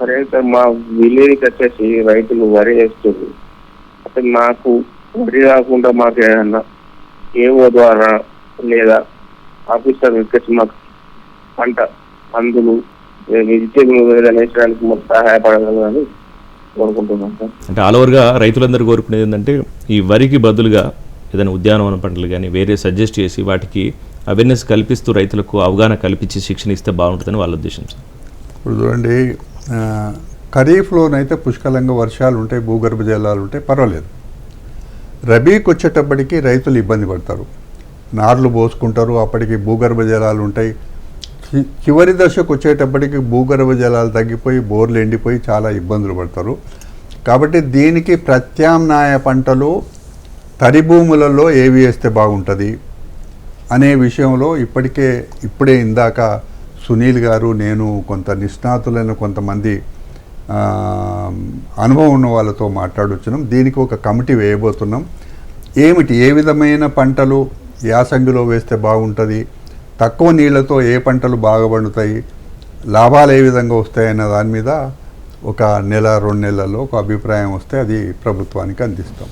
సరే సార్ మా విలేజ్కి వచ్చేసి రైతులు వరి వేస్తారు అంటే మాకు వరి కాకుండా మాకు ఏదన్నా ఏవో ద్వారా లేదా ఆఫీసర్ వచ్చేసి మాకు పంట మందులు వెజిటేబుల్ ఏదైనా వేసడానికి మాకు సహాయపడగలదని కోరుకుంటున్నాం సార్. అంటే ఆల్ ఓవర్గా రైతులందరూ కోరుకునేది ఏంటంటే ఈ వరికి బదులుగా ఏదైనా ఉద్యానవన పంటలు కానీ వేరే సజెస్ట్ చేసి వాటికి అవేర్నెస్ కల్పిస్తూ రైతులకు అవగాహన కల్పించి శిక్షణ ఇస్తే బాగుంటుందని వాళ్ళ ఉద్దేశం సార్. ఇప్పుడు చూడండి ఖరీఫ్లోనైతే పుష్కలంగా వర్షాలు ఉంటాయి భూగర్భ జలాలు ఉంటాయి పర్వాలేదు. రబీకి వచ్చేటప్పటికి రైతులు ఇబ్బంది పడతారు. నార్లు పోసుకుంటారు అప్పటికి భూగర్భ జలాలు ఉంటాయి చివరి దశకు వచ్చేటప్పటికి భూగర్భ జలాలు తగ్గిపోయి బోర్లు ఎండిపోయి చాలా ఇబ్బందులు పడతారు. కాబట్టి దీనికి ప్రత్యామ్నాయ పంటలు తరి భూములలో ఏవి వేస్తే బాగుంటుంది అనే విషయంలో ఇప్పటికే ఇప్పుడే ఇందాక సునీల్ గారు నేను కొంత నిష్ణాతులైన కొంతమంది అనుభవం ఉన్న వాళ్ళతో మాట్లాడొచ్చినాం. దీనికి ఒక కమిటీ వేయబోతున్నాం. ఏమిటి? ఏ విధమైన పంటలు యాసంగిలో వేస్తే బాగుంటుంది? తక్కువ నీళ్ళతో ఏ పంటలు బాగా పండుతాయి? లాభాలు ఏ విధంగా వస్తాయన్న దాని మీద ఒక నెల రెండు నెలల్లో ఒక అభిప్రాయం వస్తే అది ప్రభుత్వానికి అందిస్తాం.